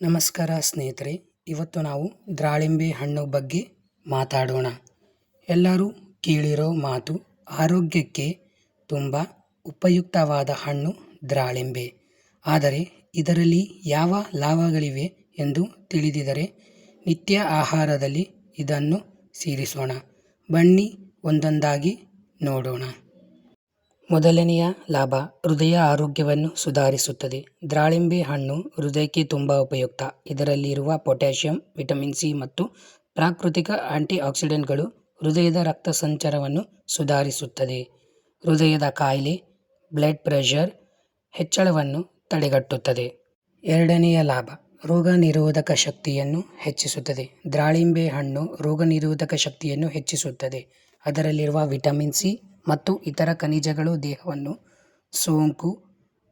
ನಮಸ್ಕಾರ ಸ್ನೇಹಿತರೆ, ಇವತ್ತು ನಾವು ದಾಳಿಂಬೆ ಹಣ್ಣು ಬಗ್ಗೆ ಮಾತಾಡೋಣ. ಎಲ್ಲರೂ ಕೇಳಿರೋ ಮಾತು ಆರೋಗ್ಯಕ್ಕೆ ತುಂಬ ಉಪಯುಕ್ತವಾದ ಹಣ್ಣು ದಾಳಿಂಬೆ ಆದರೆ ಇದರಲ್ಲಿ ಯಾವ ಲಾಭಗಳಿವೆ ಎಂದು ತಿಳಿದಿದರೆ ನಿತ್ಯ ಆಹಾರದಲ್ಲಿ ಇದನ್ನು ಸೇರಿಸೋಣ. ಬನ್ನಿ ಒಂದೊಂದಾಗಿ ನೋಡೋಣ. ಮೊದಲನೆಯ ಲಾಭ ಹೃದಯ ಆರೋಗ್ಯವನ್ನು ಸುಧಾರಿಸುತ್ತದೆ. ದ್ರಾಳಿಂಬೆ ಹಣ್ಣು ಹೃದಯಕ್ಕೆ ತುಂಬ ಉಪಯುಕ್ತ. ಇದರಲ್ಲಿರುವ ಪೊಟ್ಯಾಷಿಯಂ, ವಿಟಮಿನ್ ಸಿ ಮತ್ತು ಪ್ರಾಕೃತಿಕ ಆಂಟಿಆಕ್ಸಿಡೆಂಟ್ಗಳು ಹೃದಯದ ರಕ್ತ ಸಂಚಾರವನ್ನು ಸುಧಾರಿಸುತ್ತದೆ. ಹೃದಯದ ಕಾಯಿಲೆ, ಬ್ಲಡ್ ಪ್ರೆಷರ್ ಹೆಚ್ಚಳವನ್ನು ತಡೆಗಟ್ಟುತ್ತದೆ. ಎರಡನೆಯ ಲಾಭ ರೋಗ ನಿರೋಧಕ ಶಕ್ತಿಯನ್ನು ಹೆಚ್ಚಿಸುತ್ತದೆ. ದ್ರಾಳಿಂಬೆ ಹಣ್ಣು ರೋಗ ನಿರೋಧಕ ಶಕ್ತಿಯನ್ನು ಹೆಚ್ಚಿಸುತ್ತದೆ. ಅದರಲ್ಲಿರುವ ವಿಟಮಿನ್ ಸಿ ಮತ್ತು ಇತರ ಖನಿಜಗಳು ದೇಹವನ್ನು ಸೋಂಕು,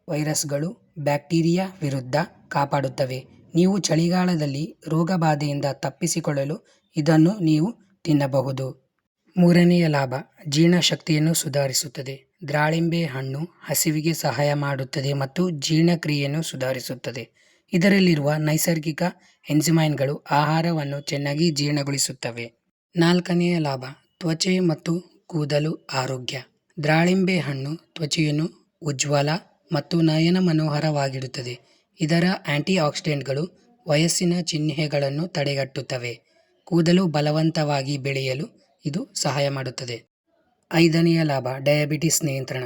ವೈರಸ್ಗಳು, ಬ್ಯಾಕ್ಟೀರಿಯಾ ವಿರುದ್ಧ ಕಾಪಾಡುತ್ತವೆ. ನೀವು ಚಳಿಗಾಲದಲ್ಲಿ ರೋಗಬಾಧೆಯಿಂದ ತಪ್ಪಿಸಿಕೊಳ್ಳಲು ಇದನ್ನು ನೀವು ತಿನ್ನಬಹುದು. ಮೂರನೆಯ ಲಾಭ, ಜೀರ್ಣಶಕ್ತಿಯನ್ನು ಸುಧಾರಿಸುತ್ತದೆ. ದಾಳಿಂಬೆ ಹಣ್ಣು ಹಸಿವಿಗೆ ಸಹಾಯ ಮಾಡುತ್ತದೆ ಮತ್ತು ಜೀರ್ಣಕ್ರಿಯೆಯನ್ನು ಸುಧಾರಿಸುತ್ತದೆ. ಇದರಲ್ಲಿರುವ ನೈಸರ್ಗಿಕ ಎನ್ಜಿಮೈನ್ಗಳು ಆಹಾರವನ್ನು ಚೆನ್ನಾಗಿ ಜೀರ್ಣಗೊಳಿಸುತ್ತವೆ. ನಾಲ್ಕನೆಯ ಲಾಭ, ತ್ವಚೆ ಮತ್ತು ಕೂದಲು ಆರೋಗ್ಯ. ದಾಳಿಂಬೆ ಹಣ್ಣು ತ್ವಚೆಯನ್ನು ಉಜ್ವಲ ಮತ್ತು ನಯನ ಮನೋಹರವಾಗಿಡುತ್ತದೆ. ಇದರ ಆಂಟಿಆಕ್ಸಿಡೆಂಟ್ಗಳು ವಯಸ್ಸಿನ ಚಿಹ್ನೆಗಳನ್ನು ತಡೆಗಟ್ಟುತ್ತವೆ. ಕೂದಲು ಬಲವಂತವಾಗಿ ಬೆಳೆಯಲು ಇದು ಸಹಾಯ ಮಾಡುತ್ತದೆ. ಐದನೆಯ ಲಾಭ, ಡಯಾಬಿಟಿಸ್ ನಿಯಂತ್ರಣ.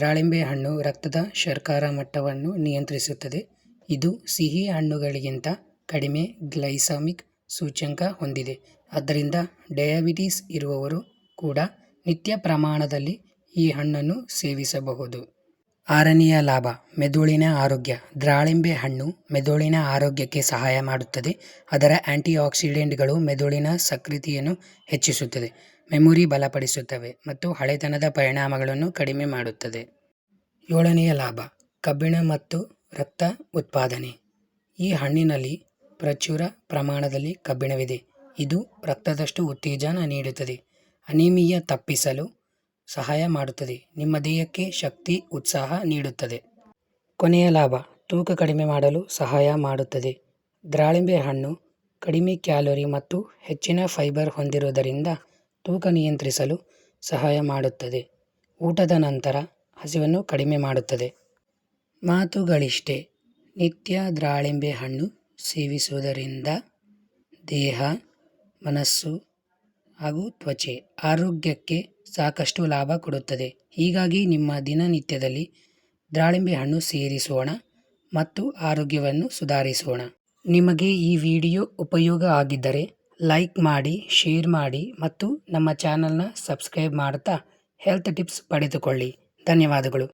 ದಾಳಿಂಬೆ ಹಣ್ಣು ರಕ್ತದ ಶರ್ಕಾರ ಮಟ್ಟವನ್ನು ನಿಯಂತ್ರಿಸುತ್ತದೆ. ಇದು ಸಿಹಿ ಹಣ್ಣುಗಳಿಗಿಂತ ಕಡಿಮೆ ಗ್ಲೈಸಾಮಿಕ್ ಸೂಚ್ಯಂಕ ಹೊಂದಿದೆ. ಆದ್ದರಿಂದ ಡಯಾಬಿಟಿಸ್ ಇರುವವರು ಕೂಡ ನಿತ್ಯ ಪ್ರಮಾಣದಲ್ಲಿ ಈ ಹಣ್ಣನ್ನು ಸೇವಿಸಬಹುದು. ಆರನೆಯ ಲಾಭ, ಮೆದುಳಿನ ಆರೋಗ್ಯ. ದ್ರಾಳಿಂಬೆ ಹಣ್ಣು ಮೆದುಳಿನ ಆರೋಗ್ಯಕ್ಕೆ ಸಹಾಯ ಮಾಡುತ್ತದೆ. ಅದರ ಆಂಟಿಆಕ್ಸಿಡೆಂಟ್ಗಳು ಮೆದುಳಿನ ಸಕೃತಿಯನ್ನು ಹೆಚ್ಚಿಸುತ್ತದೆ, ಮೆಮೊರಿ ಬಲಪಡಿಸುತ್ತವೆ ಮತ್ತು ಹಳೆತನದ ಪರಿಣಾಮಗಳನ್ನು ಕಡಿಮೆ ಮಾಡುತ್ತದೆ. ಏಳನೆಯ ಲಾಭ, ಕಬ್ಬಿಣ ಮತ್ತು ರಕ್ತ ಉತ್ಪಾದನೆ. ಈ ಹಣ್ಣಿನಲ್ಲಿ ಪ್ರಚುರ ಪ್ರಮಾಣದಲ್ಲಿ ಕಬ್ಬಿಣವಿದೆ. ಇದು ರಕ್ತದಷ್ಟು ಉತ್ತೇಜನ ನೀಡುತ್ತದೆ. ಅನಿಮಿಯಾ ತಪ್ಪಿಸಲು ಸಹಾಯ ಮಾಡುತ್ತದೆ. ನಿಮ್ಮ ದೇಹಕ್ಕೆ ಶಕ್ತಿ, ಉತ್ಸಾಹ ನೀಡುತ್ತದೆ. ಕೊನೆಯ ಲಾಭ, ತೂಕ ಕಡಿಮೆ ಮಾಡಲು ಸಹಾಯ ಮಾಡುತ್ತದೆ. ದ್ರಾಳಿಂಬೆ ಹಣ್ಣು ಕಡಿಮೆ ಕ್ಯಾಲೋರಿ ಮತ್ತು ಹೆಚ್ಚಿನ ಫೈಬರ್ ಹೊಂದಿರುವುದರಿಂದ ತೂಕ ನಿಯಂತ್ರಿಸಲು ಸಹಾಯ ಮಾಡುತ್ತದೆ. ಊಟದ ನಂತರ ಹಸಿವನ್ನು ಕಡಿಮೆ ಮಾಡುತ್ತದೆ. ಮಾತುಗಳಿಷ್ಟೇ, ನಿತ್ಯ ದಾಳಿಂಬೆ ಹಣ್ಣು ಸೇವಿಸುವುದರಿಂದ ದೇಹ, ಮನಸ್ಸು ಹಾಗೂ ತ್ವಚೆ ಆರೋಗ್ಯಕ್ಕೆ ಸಾಕಷ್ಟು ಲಾಭ ಕೊಡುತ್ತದೆ. ಹೀಗಾಗಿ ನಿಮ್ಮ ದಿನನಿತ್ಯದಲ್ಲಿ ದಾಳಿಂಬೆ ಹಣ್ಣು ಸೇರಿಸೋಣ ಮತ್ತು ಆರೋಗ್ಯವನ್ನು ಸುಧಾರಿಸೋಣ. ನಿಮಗೆ ಈ ವಿಡಿಯೋ ಉಪಯೋಗ ಆಗಿದ್ದರೆ ಲೈಕ್ ಮಾಡಿ, ಶೇರ್ ಮಾಡಿ ಮತ್ತು ನಮ್ಮ ಚಾನಲ್ನ ಸಬ್ಸ್ಕ್ರೈಬ್ ಮಾಡ್ತಾ ಹೆಲ್ತ್ ಟಿಪ್ಸ್ ಪಡೆದುಕೊಳ್ಳಿ. ಧನ್ಯವಾದಗಳು.